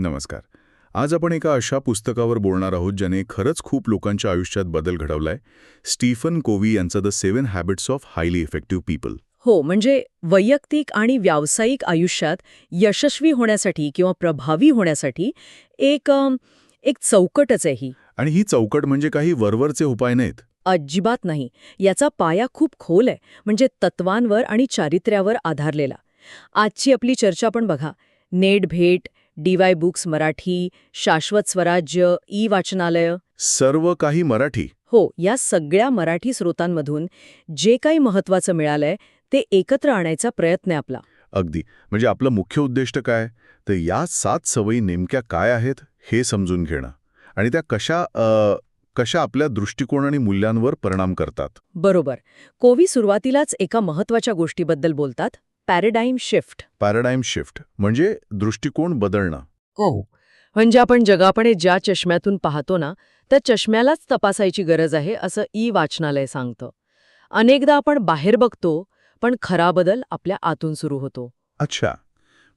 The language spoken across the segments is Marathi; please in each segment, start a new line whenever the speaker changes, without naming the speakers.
नमस्कार. आज आपण एका अशा पुस्तकावर बोलणार आहोत ज्याने खरंच खूप लोकांच्या आयुष्यात बदल घडवलाय. स्टीफन कोवी यांचं the seven habits of highly effective people
हो म्हणजे वैयक्तिक आणि व्यावसायिक आयुष्यात यशस्वी होण्यासाठी किंवा प्रभावी होण्यासाठी एक एक चौकटच आहे ही.
आणि ही चौकट म्हणजे काही वरवरचे उपाय नाहीत?
अजिबात नाही. याचा पाया खूप खोल आहे म्हणजे तत्वांवर आणि चारित्र्यावर आधारलेला. आजची आपली चर्चा पण बघा. नेट भेट डीवाय बुक्स मराठी शाश्वत स्वराज्य ई वाचनालय
सर्व काही मराठी.
हो या सगळ्या मराठी स्रोतांमधून जे काही महत्वाचं मिळालंय ते एकत्र आणायचा प्रयत्न आहे आपला.
अगदी. म्हणजे आपलं मुख्य उद्दिष्ट काय? तर या सात सवयी नेमक्या काय आहेत हे समजून घेणं. आणि त्या कशा अ, कशा आपल्या दृष्टिकोन आणि मूल्यांवर परिणाम करतात?
बरोबर. कोवी सुरुवातीलाच एका महत्त्वाच्या गोष्टीबद्दल बोलतात. Paradigm shift.
पॅराडाईम शिफ्ट म्हणजे दृष्टिकोन बदलणं.
हो. म्हणजे आपण जगापणे ज्या चष्म्यातून पाहतो ना त्या चष्म्यालाच तपासायची गरज आहे असं ई वाचनालय सांगतं. अनेकदा आपण बाहेर बघतो पण खरा बदल आपल्या आतून सुरू होतो.
अच्छा.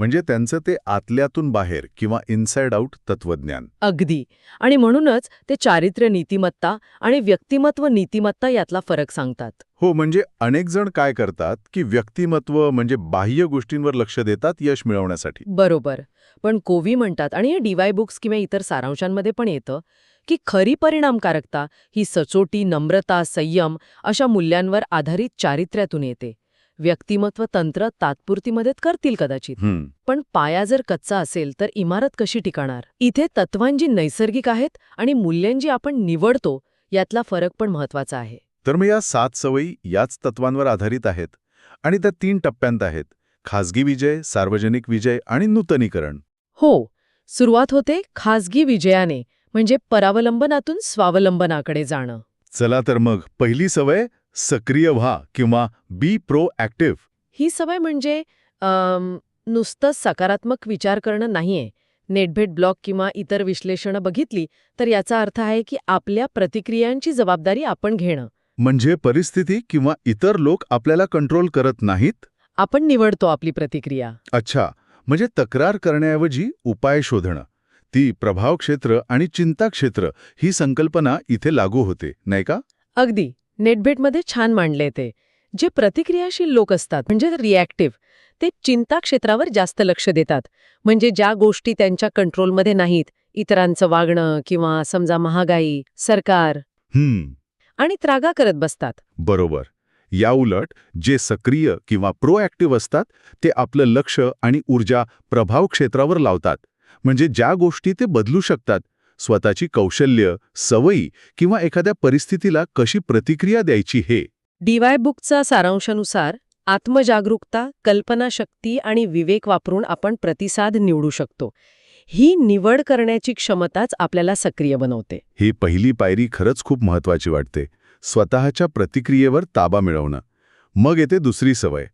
म्हणजे त्यांचं ते आतल्यातून बाहेर किंवा इनसाइड आउट तत्वज्ञान
अगदी. आणि म्हणूनच ते चारित्र्य नीतिमत्ता आणि व्यक्तिमत्व नीतिमत्ता यातला फरक सांगतात.
हो म्हणजे अनेक जण काय करतात की व्यक्तिमत्व म्हणजे बाह्य गोष्टींवर लक्ष देतात यश मिळवण्यासाठी.
बरोबर. पण कोवी म्हणतात आणि हे डीवाय बुक्स किंवा इतर सारांशांमध्ये पण येतं की खरी परिणामकारकता ही सचोटी नम्रता संयम अशा मूल्यांवर आधारित चारित्र्यातून येते. व्यक्तिमत्व तंत्र तात्पुरती मदत करतील कदाचित. पण पाया जर कच्चा असेल तर इमारत कशी टिकणार? इथे तत्वांजी नैसर्गिक आहेत आणि मूल्यांजी आपण निवडतो यातला फरक पण महत्त्वाचा आहे.
तर मग या सात सवयी याच तत्वांवर आधारित आहेत आणि त्या तीन टप्प्यांत आहेत. खाजगी विजय सार्वजनिक विजय आणि नूतनीकरण.
हो सुरुवात होते खासगी विजयाने म्हणजे परावलंबनातून स्वावलंबनाकडे जाणं.
चला तर मग पहिली सवय सक्रिय व्हा किंवा बी प्रो ॲक्टिव्ह
ही सवय म्हणजे नुसतं सकारात्मक विचार करणं नाहीये. नेटभेट ब्लॉग किंवा इतर विश्लेषणं बघितली तर याचा अर्थ आहे की आपल्या प्रतिक्रियांची जबाबदारी आपण घेणं.
म्हणजे परिस्थिती किंवा इतर लोक आपल्याला कंट्रोल करत नाहीत?
आपण निवडतो आपली प्रतिक्रिया.
अच्छा म्हणजे तक्रार करण्याऐवजी उपाय शोधणं. ती प्रभाव क्षेत्र आणि चिंता क्षेत्र ही संकल्पना इथे लागू होते नाही का?
अगदी. नेटभेटमध्ये छान मांडले ते. जे प्रतिक्रियाशील लोक असतात म्हणजे रिॲक्टिव्ह ते चिंता क्षेत्रावर जास्त लक्ष देतात. म्हणजे ज्या गोष्टी त्यांच्या कंट्रोलमध्ये नाहीत इतरांचं वागणं किंवा समजा महागाई सरकार
हम्म.
आणि त्रागा करत बसतात.
बरोबर. याउलट जे सक्रिय किंवा प्रोॲक्टिव्ह असतात ते आपलं लक्ष आणि ऊर्जा प्रभाव क्षेत्रावर लावतात. म्हणजे ज्या गोष्टी ते बदलू शकतात स्वतःची कौशल्य सवयी किंवा एखाद्या परिस्थितीला कशी प्रतिक्रिया द्यायची हे?
डीवाय बुकचा सारांशानुसार आत्मजागरूकता कल्पनाशक्ती आणि विवेक वापरून आपण प्रतिसाद निवडू शकतो. ही निवड करण्याची क्षमताच आपल्याला सक्रिय बनवते.
ही पहिली पायरी खरंच खूप महत्वाची वाटते. स्वतःच्या प्रतिक्रियेवर ताबा मिळवणं. मग येते दुसरी सवय.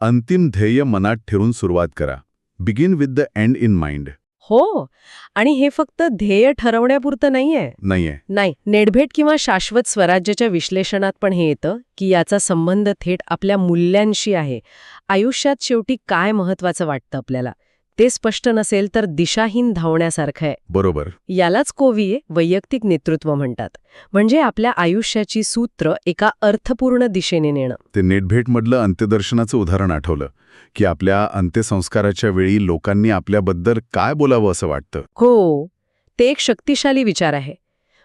अंतिम ध्येय मनात ठेवून सुरुवात करा. Begin with the end in mind
हो. आणि हे फक्त ध्येय ठरवण्यापुरतं नाहीये?
नाहीये.
नाही. नेटभेट किंवा शाश्वत स्वराज्याच्या विश्लेषणात पण हे येतं की याचा संबंध थेट आपल्या मूल्यांशी आहे. आयुष्यात शेवटी काय महत्वाचं वाटतं आपल्याला? ते स्पष्ट नसेल तर दिशाहीन धावण्यासारखं आहे.
बरोबर.
यालाच कोवीये वैयक्तिक नेतृत्व म्हणतात. म्हणजे आपल्या आयुष्याची सूत्र एका अर्थपूर्ण दिशेने नेणं.
ते नेटभेटमधलं अंत्यदर्शनाचं उदाहरण आठवलं की आपल्या अंत्यसंस्काराच्या वेळी लोकांनी आपल्याबद्दल काय बोलावं असं वाटतं?
हो ते एक शक्तिशाली विचार आहे.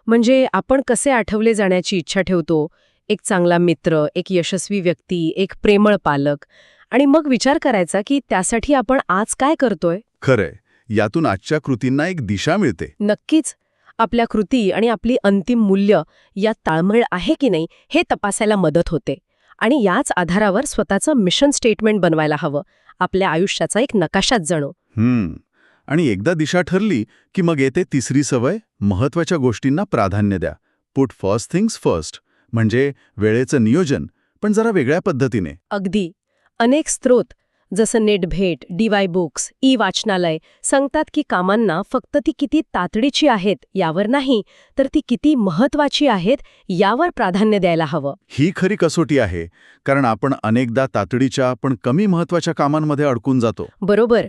म्हणजे आपण कसे आठवले जाण्याची इच्छा ठेवतो? एक चांगला मित्र एक यशस्वी व्यक्ती एक प्रेमळ पालक आणि मग विचार करायचा की त्यासाठी आपण आज काय करतोय?
खरंय. यातून आजच्या कृतींना एक दिशा मिळते.
नक्कीच. आपल्या कृती आणि आपली अंतिम मूल्य यात ताळमेळ आहे की नाही हे तपासायला मदत होते. आणि याच आधारावर स्वतःचं मिशन स्टेटमेंट बनवायला हवं. आपल्या आयुष्याचा एक नकाशाच जणू.
हम्म. आणि एकदा दिशा ठरली की मग येते तिसरी सवय महत्त्वाच्या गोष्टींना प्राधान्य द्या. पुट फर्स्ट थिंग्स फर्स्ट म्हणजे वेळेचं नियोजन पण जरा वेगळ्या पद्धतीने.
अगदी. अनेक स्रोत जसं नेटभेट डीवाय बुक्स ई वाचनालय सांगतात की कामांना फक्त ती किती तातडीची आहेत यावर नाही तर ती किती महत्वाची आहेत यावर प्राधान्य द्यायला हवं.
ही खरी कसोटी आहे कारण आपण अनेकदा तातडीच्या पण कमी महत्त्वाच्या कामांमध्ये अडकून जातो.
बरोबर.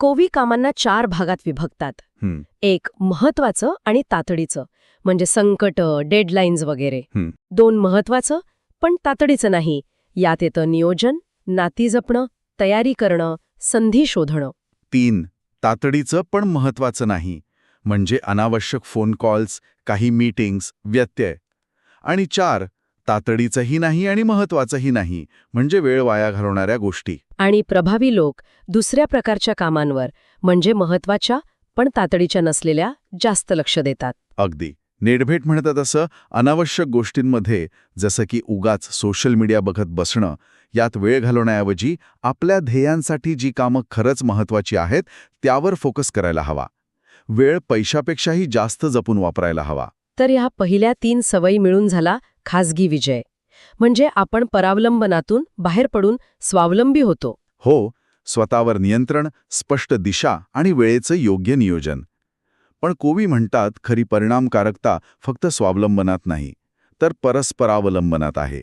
कोवी कामांना चार भागात विभक्तात.
हं,
एक महत्वाचं आणि तातडीचं म्हणजे संकट डेडलाईन्स वगैरे.
हं.
दोन महत्वाचं पण तातडीचं नाही. यात येतं नियोजन नाती जपणं तयारी करणं संधी शोधणं.
तीन तातडीचं पण महत्वाचं नाही म्हणजे अनावश्यक फोन कॉल्स काही मीटिंग्स व्यत्यय. आणि चार तातडीचंही नाही आणि महत्वाचंही नाही म्हणजे वेळ वाया घालवणाऱ्या गोष्टी.
आणि प्रभावी लोक दुसऱ्या प्रकारच्या कामांवर म्हणजे महत्त्वाच्या पण तातडीच्या नसलेल्या जास्त लक्ष देतात.
अगदी. नेटभेट म्हणतात असं अनावश्यक गोष्टींमध्ये जसं की उगाच सोशल मीडिया बघत बसणं यात वेळ घालवण्याऐवजी आपल्या ध्येयांसाठी जी कामं खरंच महत्वाची आहेत त्यावर फोकस करायला हवा. वेळ पैशापेक्षाही जास्त जपून वापरायला हवा.
तर ह्या पहिल्या तीन सवयी मिळून झाला खासगी विजय. म्हणजे आपण परावलंबनातून बाहेर पडून स्वावलंबी होतो.
हो स्वतःवर नियंत्रण स्पष्ट दिशा आणि वेळेचं योग्य नियोजन. पण कोवी म्हणतात खरी परिणामकारकता फक्त स्वावलंबनात नाही तर परस्परावलंबनात आहे.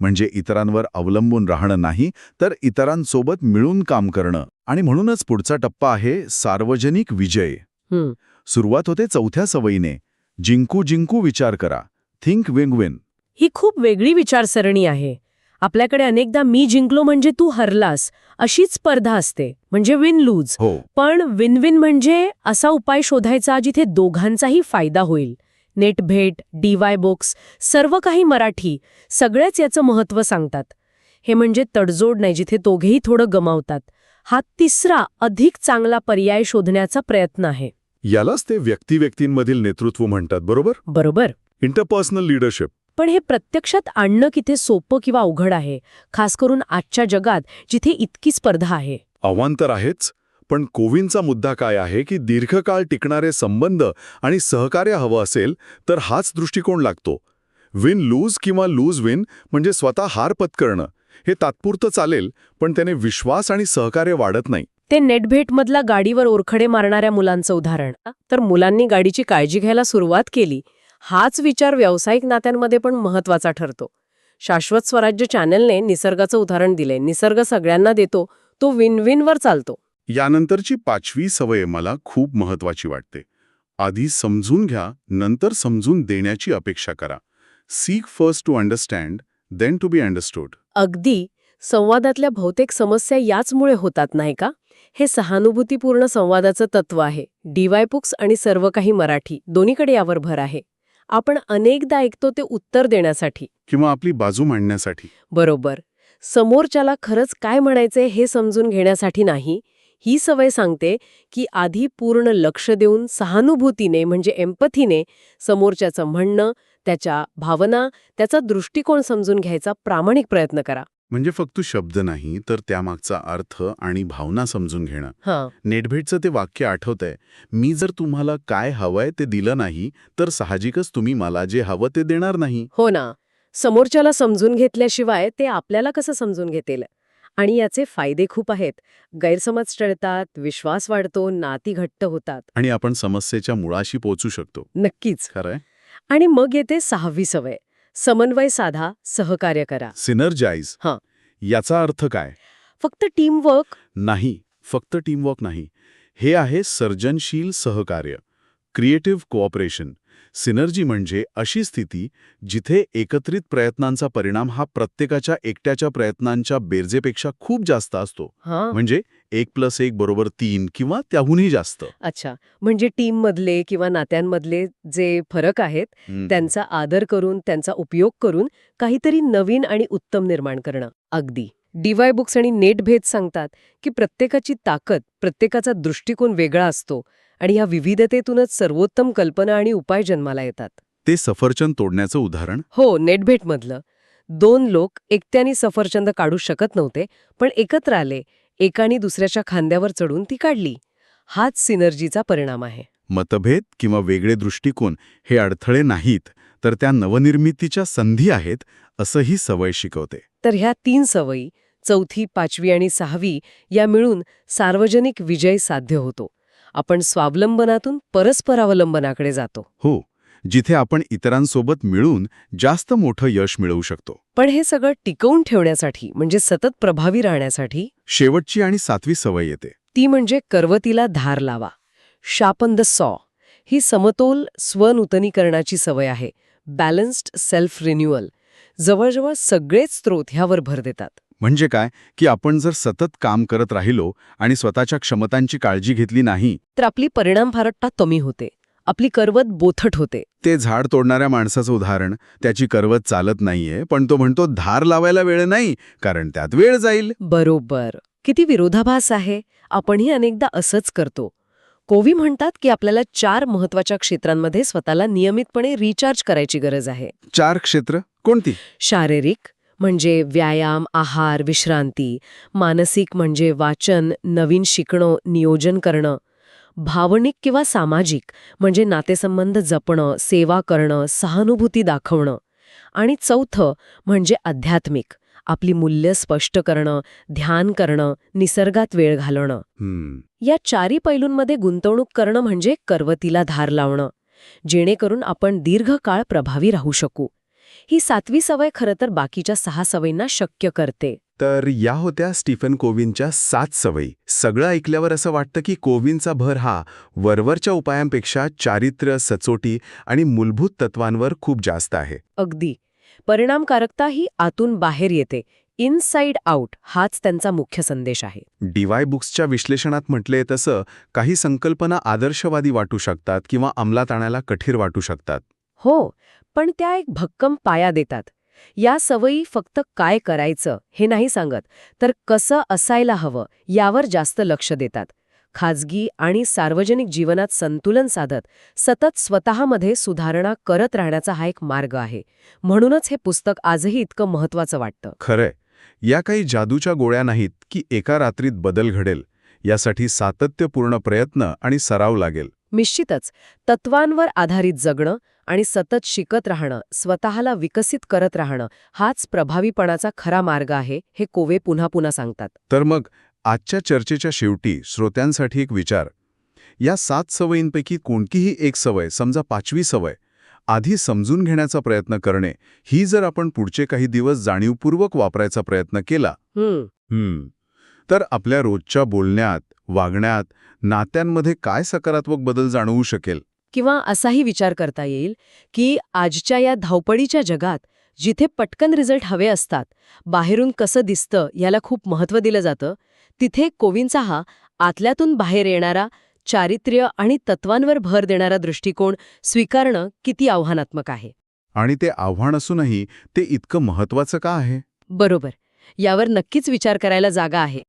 म्हणजे इतरांवर अवलंबून राहणं नाही तर इतरांसोबत मिळून काम करणं. आणि म्हणूनच पुढचा टप्पा आहे सार्वजनिक विजय. सुरुवात होते चौथ्या सवयीने. जिंकू जिंकू विचार करा. Think wing win.
ही खूप वेगळी विचारसरणी आहे. आपल्याकडे अनेकदा मी जिंकलो म्हणजे तू हरलास अशीच स्पर्धा असते म्हणजे विन लूज
हो.
पण विन विन म्हणजे असा उपाय शोधायचा जिथे दोघांचाही फायदा होईल. नेट भेट डीवाय बुक्स सर्व काही मराठी सगळेच याचं महत्त्व सांगतात. हे म्हणजे तडजोड नाही जिथे दोघेही थोडं गमावतात. हा तिसरा अधिक चांगला पर्याय शोधण्याचा प्रयत्न आहे.
यालाच ते व्यक्तिव्यक्तींमधील नेतृत्व म्हणतात बरोबर?
बरोबर.
इंटरपर्सनल लीडरशिप
पण हे प्रत्यक्षात आणणं किती सोपं किंवा अवघड आहे? खास करून आजच्या जगात जिथे इतकी स्पर्धा आहे.
आव्हान तर आहेच पण कोविनचा मुद्दा काय आहे की दीर्घकाळ टिकणारे संबंध आणि सहकार्य हवं असेल तर हाच दृष्टिकोन लागतो. विन लूज किंवा लूज विन म्हणजे स्वतः हार पत्करणं. हे तात्पुरतं चालेल पण त्याने विश्वास आणि सहकार्य वाढत नाही.
ते नेटभेटमधला गाडीवर ओरखडे मारणाऱ्या मुलांचं उदाहरण. तर मुलांनी गाडीची काळजी घ्यायला सुरुवात केली. हाच विचार व्यावसायिक नात्यांमध्ये पण महत्त्वाचा ठरतो. शाश्वत स्वराज्य चॅनलने निसर्गाचं उदाहरण दिले निसर्ग सगळ्यांना देतो. तो विन विनवर चालतो.
यानंतरची पाचवी सवय मला खूप महत्वाची वाटते. आधी समजून घ्या नंतर समजून देण्याची अपेक्षा करा. Seek first to understand then to be understood
अगदी. संवादातल्या बहुतेक समस्या याचमुळे होतात नाही का? हे सहानुभूतीपूर्ण संवादाचं तत्व आहे. डीवाय बुक्स आणि सर्व काही मराठी. दोन्हीकडे यावर भर आहे. आपण अनेकदा ऐकतो ते उत्तर देण्यासाठी.
किंवा आपली बाजू मांडण्यासाठी.
बरोबर. समोरच्याला खरंच काय म्हणायचंय हे समजून घेण्यासाठी नाही. ही सवय सांगते की आधी पूर्ण लक्ष देऊन सहानुभूतीने म्हणजे एम्पथीने समोरच्याचं म्हणणं त्याच्या भावना त्याचा दृष्टिकोन समजून घ्यायचा प्रामाणिक प्रयत्न करा.
म्हणजे फक्त शब्द नाही तर त्यामागचा अर्थ आणि भावना समजून घेणं. नेटभेटचं ते वाक्य आठवतंय मी जर तुम्हाला काय हवंय ते दिलं नाही तर साहजिकच तुम्ही मला जे हवं ते देणार नाही.
हो ना. समोरच्याला समजून घेतल्याशिवाय ते आपल्याला कसं समजून घेतील? आणि याचे फायदे खूप आहेत. गैरसमज टळतात विश्वास वाढतो नाती घट्ट होतात.
आणि आपण समस्येच्या मुळाशी पोचू शकतो.
नक्कीच.
खरंय?
आणि मग येते सहावी सवय. समन्वय साधा सहकार्य करा.
सिनर्जाईज
हां.
याचा अर्थ काय?
फक्त टीमवर्क
नाही फक्त टीमवर्क नाही. हे आहे सर्जनशील सहकार्य क्रिएटिव्ह कोऑपरेशन सिनर्जी म्हणजे अशी स्थिती जिथे एकत्रित प्रयत्नांचा परिणाम हा प्रत्येकाच्या एकट्याच्या प्रयत्नांच्या बेरजेपेक्षा खूप जास्त असतो. म्हणजे एक प्लस एक बरोबर तीन किंवा त्याहूनही जास्त.
अच्छा. म्हणजे टीम मधले किंवा नात्यांमधले जे फरक आहेत. त्यांचा आदर करून त्यांचा उपयोग करून काहीतरी नवीन आणि उत्तम निर्माण करणं. अगदी. डीवाय बुक्स आणि नेट भेद सांगतात की प्रत्येकाची ताकद प्रत्येकाचा दृष्टिकोन वेगळा असतो आणि या विविधतेतूनच सर्वोत्तम कल्पना आणि उपाय जन्माला येतात.
ते सफरचंद तोडण्याचं उदाहरण?
हो नेटभेटमधलं. दोन लोक एकट्याने सफरचंद काढू शकत नव्हते पण एकत्र आले एकाने दुसऱ्याच्या खांद्यावर चढून ती काढली. हाच सिनर्जीचा परिणाम आहे.
मतभेद किंवा वेगळे दृष्टिकोन हे अडथळे नाहीत तर त्या नवनिर्मितीच्या संधी आहेत असंही सवय शिकवते.
तर ह्या तीन सवयी चौथी पाचवी आणि सहावी या मिळून सार्वजनिक विजय साध्य होतो. आपण स्वावलंबनातून परस्परावलंबनाकडे जातो.
हो जिथे आपण इतरांसोबत मिळून जास्त मोठं यश मिळवू शकतो.
पण हे सगळं टिकवून ठेवण्यासाठी म्हणजे सतत प्रभावी राहण्यासाठी?
शेवटची आणि सातवी सवय येते.
ती म्हणजे करवतीला धार लावा. शापन द सॉ. ही समतोल स्वनूतनीकरणाची सवय आहे. बॅलन्स्ड सेल्फ रिन्युअल जवळजवळ सगळेच स्त्रोत ह्यावर भर देतात.
म्हणजे काय? की आपण जर सतत काम करत राहिलो आणि स्वतःच्या क्षमतांची काळजी घेतली नाही
तर आपली परिणामकारकता कमी होते. आपली करवत बोथट होते.
ते झाड तोडणाऱ्या माणसाचं उदाहरण त्याची करवत चालत नाहीये पण तो म्हणतो धार लावायला वेळ नाही कारण त्यात वेळ जाईल.
बरोबर. किती विरोधाभास आहे. आपणही अनेकदा असंच करतो. कोवी म्हणतात की आपल्याला चार महत्त्वाच्या क्षेत्रांमध्ये स्वतःला नियमितपणे रिचार्ज करायची गरज आहे.
चार क्षेत्र? कोणती?
शारीरिक म्हणजे व्यायाम आहार विश्रांती मानसिक म्हणजे वाचन नवीन शिकणं नियोजन करणं भावनिक किंवा सामाजिक म्हणजे नातेसंबंध जपणं सेवा करणं सहानुभूती दाखवणं आणि चौथं म्हणजे आध्यात्मिक आपली मूल्य स्पष्ट करणं ध्यान करणं निसर्गात वेळ घालवणं.
हम्म.
या चारी पैलूंमध्ये गुंतवणूक करणं म्हणजे करवतीला धार लावणं जेणेकरून आपण दीर्घकाळ प्रभावी राहू शकू. ही सातवी सवय खरं तर बाकीच्या सहा सवयींना शक्य करते.
तर या होत्या स्टीफन कोविनच्या सात सवयी. सगळं ऐकल्यावर असं वाटतं की कोविनचा भर हा वरवरच्या उपायांपेक्षा चारित्र्य सचोटी आणि मूलभूत तत्वांवर खूप जास्त आहे.
अगदी. परिणामकारकता ही आतून बाहेर येते. इनसाइड आउट हाच त्यांचा मुख्य संदेश आहे.
डीवाय बुक्सच्या विश्लेषणात म्हटले तसं काही संकल्पना आदर्शवादी वाटू शकतात किंवा अंमलात आणायला कठीर वाटू शकतात.
हो पण त्या एक भक्कम पाया देतात. या सवयी फक्त काय करायचं हे नाही सांगत तर कसं असायला हवं यावर जास्त लक्ष देतात. खाजगी आणि सार्वजनिक जीवनात संतुलन साधत सतत स्वतःमध्ये सुधारणा करत राहण्याचा हा एक मार्ग आहे. म्हणूनच हे पुस्तक आजही इतकं महत्वाचं वाटतं.
खरंय. या काही जादूच्या गोळ्या नाहीत की एका रात्रीत बदल घडेल. यासाठी सातत्यपूर्ण प्रयत्न आणि सराव लागेल.
निश्चितच. तत्वांवर आधारित जगणं आणि सतत शिकत राहणं स्वतःला विकसित करत राहणं हाच प्रभावीपणाचा खरा मार्ग आहे हे कोवे पुन्हा पुन्हा सांगतात.
तर मग आजच्या चर्चेच्या शेवटी श्रोत्यांसाठी एक विचार. या सात सवयींपैकी कोणतीही एक सवय समजा पाचवी सवय आधी समजून घेण्याचा प्रयत्न करणे ही जर आपण पुढचे काही दिवस जाणीवपूर्वक वापरायचा प्रयत्न केला. तर आपल्या रोजच्या बोलण्यात वागण्यात नात्यांमध्ये काय सकारात्मक बदल जाणवू शकेल?
किंवा असाही विचार करता येईल की आजच्या या धावपळीच्या जगात जिथे पटकन रिझल्ट हवे असतात बाहेरून कसं दिसतं याला खूप महत्त्व दिलं जातं तिथे कोविंचा हा आतल्यातून बाहेर येणारा चारित्र्य आणि तत्वांवर भर देणारा दृष्टिकोन स्वीकारणं किती आव्हानात्मक आहे.
आणि ते आव्हान असूनही ते इतकं महत्वाचं का आहे?
बरोबर. यावर नक्कीच विचार करायला जागा आहे.